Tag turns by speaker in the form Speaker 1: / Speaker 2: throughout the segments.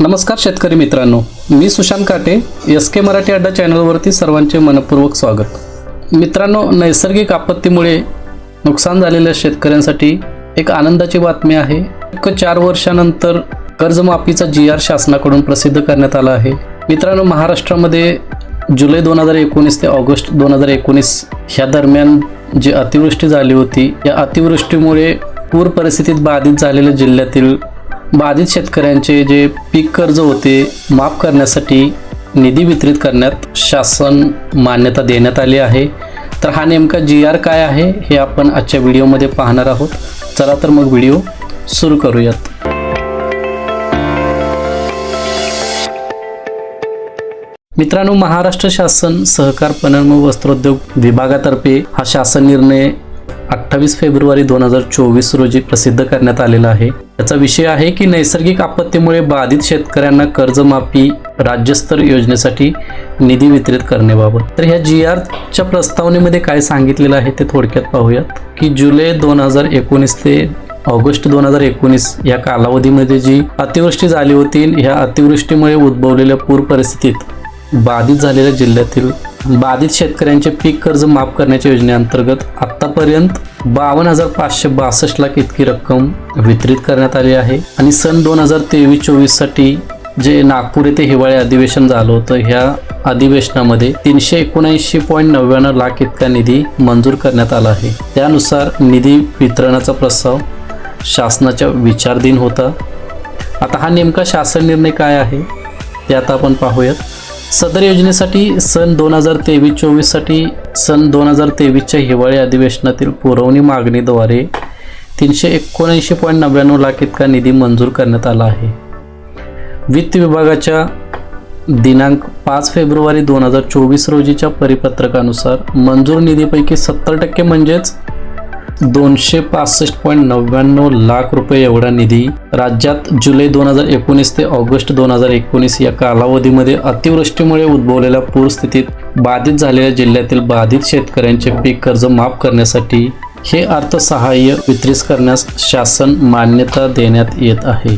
Speaker 1: नमस्कार शेतकरी मित्रांनो मी सुशांत काटे एस के मराठी अड्डा चॅनलवरती सर्वांचे मनपूर्वक स्वागत. मित्रांनो नैसर्गिक आपत्तीमुळे नुकसान झालेल्या शेतकऱ्यांसाठी एक आनंदाची बातमी आहे. एक चार वर्षानंतर कर्जमाफीचा जी आर शासनाकडून प्रसिद्ध करण्यात आला आहे. मित्रांनो महाराष्ट्रामध्ये जुलै दोन हजार एकोणीस ते ऑगस्ट दोन हजार एकोणीस ह्या दरम्यान जी अतिवृष्टी झाली होती या अतिवृष्टीमुळे पूर परिस्थितीत बाधित झालेल्या जिल्ह्यातील बाधित शेतकऱ्यांचे जे पीक कर्ज होते माफ करण्यासाठी निधी वितरित करण्यात शासन मान्यता देण्यात आली आहे. तर हा नेमका जी आर काय आहे हे आपण आजच्या व्हिडिओमध्ये पाहणार आहोत. चला तर मग व्हिडिओ सुरू करूयात. मित्रांनो महाराष्ट्र शासन सहकार पणन व वस्त्रोद्योग विभागातर्फे हा शासन निर्णय अठ्ठावीस फेब्रुवारी दोन हजार चोवीस रोजी प्रसिद्ध करण्यात आलेला आहे. याचा विषय आहे की नैसर्गिक आपत्तीमुळे बाधित शेतकऱ्यांना कर्जमाफी राज्यस्तर योजनेसाठी निधी वितरित करण्याबाबत. तर ह्या जी आरच्या प्रस्तावनेमध्ये काय सांगितलेलं आहे ते थोडक्यात पाहूयात. की जुलै दोन हजार एकोणीस ते ऑगस्ट दोन हजार एकोणीस या कालावधीमध्ये जी अतिवृष्टी झाली होती ह्या अतिवृष्टीमुळे उद्भवलेल्या पूर परिस्थितीत बाधित झालेल्या जिल्ह्यातील बाधित शेतकऱ्यांचे पीक कर्ज माफ करण्याच्या योजनेअंतर्गत आतापर्यंत बावन्न हजार पाचशे बासष्ट लाख इतकी रक्कम वितरित करण्यात आली आहे. आणि सन दोन हजार तेवीस चोवीससाठी जे नागपूर येथे हिवाळी अधिवेशन झालं होतं ह्या अधिवेशनामध्ये तीनशे एकोणऐंशी पॉईंट नव्याण्णव लाख इतका निधी मंजूर करण्यात आला आहे. त्यानुसार निधी वितरणाचा प्रस्ताव शासनाच्या विचारधीन होता. आता हा नेमका शासन निर्णय काय आहे ते आता आपण पाहूयात. सदर योजनेसाठी सन दोन हजार तेवीस चोवीससाठी सन दोन हजार तेवीसच्या हिवाळी अधिवेशनातील पुरवणी मागणीद्वारे तीनशे एकोणऐंशी पॉईंट नव्याण्णव लाख इतका निधी मंजूर करण्यात आला आहे. वित्त विभागाच्या दिनांक पाच फेब्रुवारी दोन हजार चोवीस रोजीच्या परिपत्रकानुसार मंजूर निधीपैकी सत्तर टक्के म्हणजेच दोनशे पासष्ट पॉईंट नव्याण्णव लाख रुपये एवढा निधी राज्यात जुलै दोन हजार एकोणीस ते ऑगस्ट दोन हजार एकोणीस या कालावधीमध्ये अतिवृष्टीमुळे उद्भवलेल्या पूरस्थितीत बाधित झालेल्या जिल्ह्यातील बाधित शेतकऱ्यांचे पीक कर्ज माफ करण्यासाठी हे अर्थसहाय्य वितरित करण्यास शासन मान्यता देण्यात येत आहे.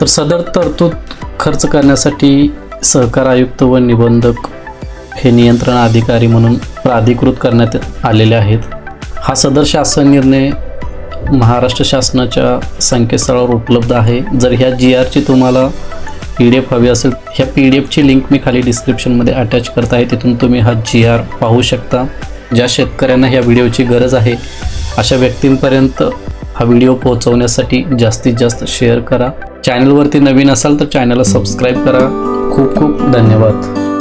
Speaker 1: तर सदर तरतूद खर्च करण्यासाठी सहकार आयुक्त व निबंधक हे नियंत्रण अधिकारी म्हणून प्राधिकृत करण्यात आलेले आहेत. हा सदर शासन निर्णय महाराष्ट्र शासनाच्या संकेतस्थळावर उपलब्ध आहे. जर ह्या जी आरची तुम्हाला पी डी एफ हवी असेल ह्या पी डी एफची लिंक मी खाली डिस्क्रिप्शनमध्ये अटॅच करत आहे. तिथून तुम्ही हा जी आर पाहू शकता. ज्या शेतकऱ्यांना ह्या व्हिडिओची गरज आहे अशा व्यक्तींपर्यंत हा व्हिडिओ पोहोचवण्यासाठी जास्तीत जास्त शेअर करा. चॅनलवरती नवीन असाल तर चॅनलला सबस्क्राईब करा. खूप खूप धन्यवाद.